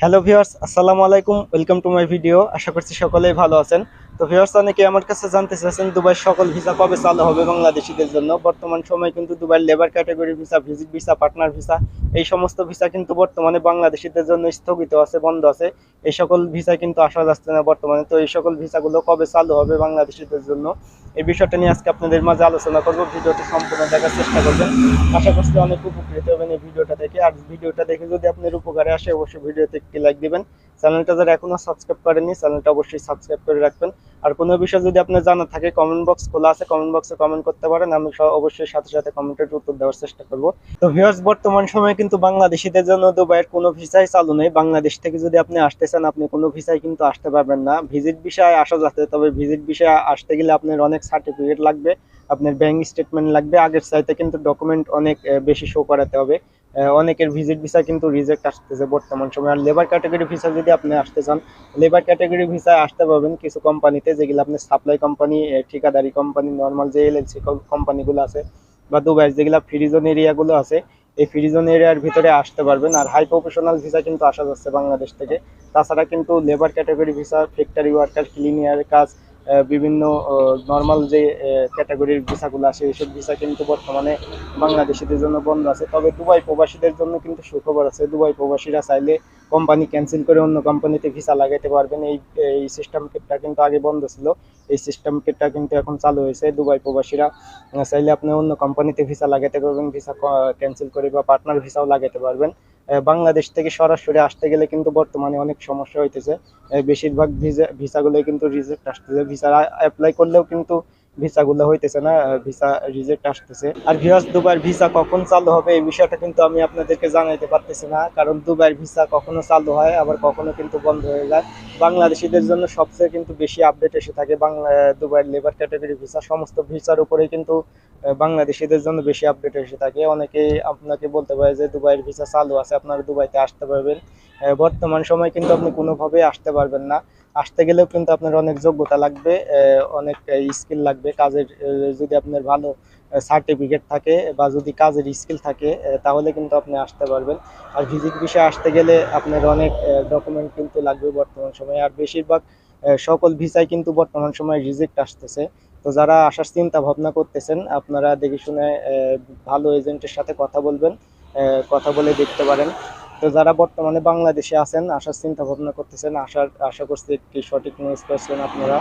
Hello viewers আসসালামু আলাইকুম welcome to my video. আশা করছি সকলেই ভালো আছেন। তো ভিউয়ার্স অনেকে আমার কাছে জানতে চাচ্ছেন দুবাই সকল ভিসা কবে চালু হবে বাংলাদেশিদের জন্য? বর্তমান সময় কিন্তু Dubai labour category visa visit visa partner visa এই সমস্ত ভিসা কিন্তু বর্তমানে বাংলাদেশিদের জন্য স্থগিত আছে, বন্ধ আছে। এই সকল ভিসা কিন্তু আসা যাচ্ছে না বর্তমানে। তো এই সকল ভিসাগুলো কবে চালু হবে বাংলাদেশিদের জন্য? এই বিষয়টা নিয়ে আজকে আপনাদের মাঝে আলোচনা করব। ভিডিওটি সম্পূর্ণ দেখার চেষ্টা করবেন। আশা করছি অনেক উপকৃত হবেন এই ভিডিওটা দেখে। আর ভিডিওটা দেখে যদি আপনার উপকারে আসে, অবশ্যই ভিডিওতে একটি লাইক দিবেন। চ্যানেলটা যারা এখনও সাবস্ক্রাইব করেননি, চ্যানেলটা অবশ্যই সাবস্ক্রাইব করে রাখবেন। আর কোনো বিষয় যদি আপনার জানা থাকে কমেন্ট বক্স খোলা আছে কমেন্ট বক্সে কমেন্ট করতে পারেন। আমি অবশ্যই সাথে সাথে কমেন্টের উত্তর দেওয়ার চেষ্টা করব। তো ভিউয়ার্স বর্তমান সময়ে কিন্তু বাংলাদেশিদের জন্য দুবাইয়ের কোনো ভিসাই চালু নেই। বাংলাদেশ থেকে যদি আপনি আসতে চান, আপনি কোনো ভিসায় কিন্তু আসতে পারবেন না। ভিজিট বিষয়ে আসা যাচ্ছে, তবে ভিজিট বিষয়ে আসতে গেলে আপনার অনেক সার্টিফিকেট লাগবে, আপনার ব্যাংক স্টেটমেন্ট লাগবে। আগের চাইতে কিন্তু ডকুমেন্ট অনেক বেশি শো করাতে হবে। অনেকের ভিজিট ভিসা কিন্তু রিজেক্ট আসতেছে বর্তমান সময়। আর লেবার ক্যাটাগরি ভিসা যদি আপনি আসতে চান লেবার ক্যাটাগরি ভিসায় আসতে পারবেন কিছু কোম্পানিতে যেগুলো আপনি সাপ্লাই কোম্পানি ঠিকাদারি কোম্পানি নর্মাল যে এলএলসি কোম্পানিগুলো আছে বা দুবাই, যেগুলো ফ্রিজন এরিয়াগুলো আছে, এই ফ্রিজন এরিয়ার ভিতরে আসতে পারবেন। আর হাই প্রফেশনাল ভিসা কিন্তু আসা যাচ্ছে বাংলাদেশ থেকে। তাছাড়া কিন্তু labour category visa factory worker cleaner কাজ বিভিন্ন নর্মাল যে ক্যাটাগরির ভিসাগুলো আসে এইসব ভিসা কিন্তু বর্তমানে বাংলাদেশিদের জন্য বন্ধ আছে। তবে দুবাই প্রবাসীদের জন্য কিন্তু সুখবর আছে। দুবাই প্রবাসীরা চাইলে কোম্পানি ক্যান্সেল করে অন্য কোম্পানিতে ভিসা লাগাইতে পারবেন। এই এই সিস্টেম কিটটা কিন্তু আগে বন্ধ ছিল। এই সিস্টেম কিটটা কিন্তু এখন চালু হয়েছে। দুবাই প্রবাসীরা চাইলে আপনি অন্য কোম্পানিতে ভিসা লাগাতে পারবেন, ভিসা ক্যান্সেল করে বা পার্টনার ভিসাও লাগাতে পারবেন। বাংলাদেশ থেকে সরাসরি আসতে গেলে কিন্তু বর্তমানে অনেক সমস্যা হইতেছে। বেশিরভাগ ভিসা ভিসাগুলোই কিন্তু রিজেক্ট আসতেছে। ভিসা অ্যাপ্লাই করলেও কিন্তু ভিসাগুলো হইতেছে না ভিসা রিজেক্ট আসতেছে। আর ভিউয়ার্স দুবার ভিসা কখন চালু হবে এই বিষয়টা কিন্তু আমি আপনাদেরকে জানাইতে পারতেছি না, কারণ দুবার ভিসা কখনো চালু হয়, আবার কখনো কিন্তু বন্ধ হয়ে যায়। বাংলাদেশিদের জন্য সবচেয়ে কিন্তু বেশি আপডেট এসে থাকে বাংলা দুবাইয়ের লেবার ক্যাটাগরি ভিসা। সমস্ত ভিসার উপরেই কিন্তু বাংলাদেশিদের জন্য বেশি আপডেট এসে থাকে। অনেকেই আপনাকে বলতে পারে যে দুবাইয়ের ভিসা চালু আছে, আপনারা দুবাইতে আসতে পারবেন। বর্তমান সময় কিন্তু আপনি কোনোভাবেই আসতে পারবেন না। আসতে গেলেও কিন্তু আপনার অনেক যোগ্যতা লাগবে অনেক স্কিল লাগবে। কাজের যদি আপনার ভালো সার্টিফিকেট থাকে বা যদি কাজের স্কিল থাকে তাহলে কিন্তু আপনি আসতে পারবেন। আর ভিজিট বিষয়ে আসতে গেলে আপনার অনেক ডকুমেন্ট কিন্তু লাগবে বর্তমান সময়ে। আর বেশিরভাগ সকল ভিসায় কিন্তু বর্তমান সময়ে রিজেক্ট আসতেছে। তো যারা আসার চিন্তা ভাবনা করতেছেন, আপনারা দেখে শুনে ভালো এজেন্টের সাথে কথা বলবেন কথা বলে দেখতে পারেন। তো যারা বর্তমানে বাংলাদেশে আছেন, আসার চিন্তা ভাবনা করতেছেন, আসার, আশা করছি একটি সঠিক নিউজ পাচ্ছেন আপনারা।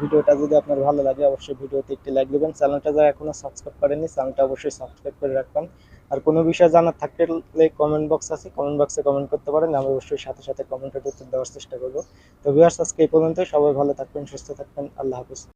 ভিডিওটা যদি আপনার ভালো লাগে, অবশ্যই ভিডিওতে একটি লাইক দেবেন। চ্যানেলটা যারা এখনও সাবস্ক্রাইব করেনি চ্যানেলটা অবশ্যই সাবস্ক্রাইব করে রাখবেন। আর কোনো বিষয় জানার থাকলে কমেন্ট বক্স আছে কমেন্ট বক্সে কমেন্ট করতে পারেন। আমি অবশ্যই সাথে সাথে কমেন্টের উত্তর দেওয়ার চেষ্টা করব। তো ভিউয়ার্স আজকে এই পর্যন্ত সবাই ভালো থাকবেন, সুস্থ থাকবেন। আল্লাহ হাফিজ।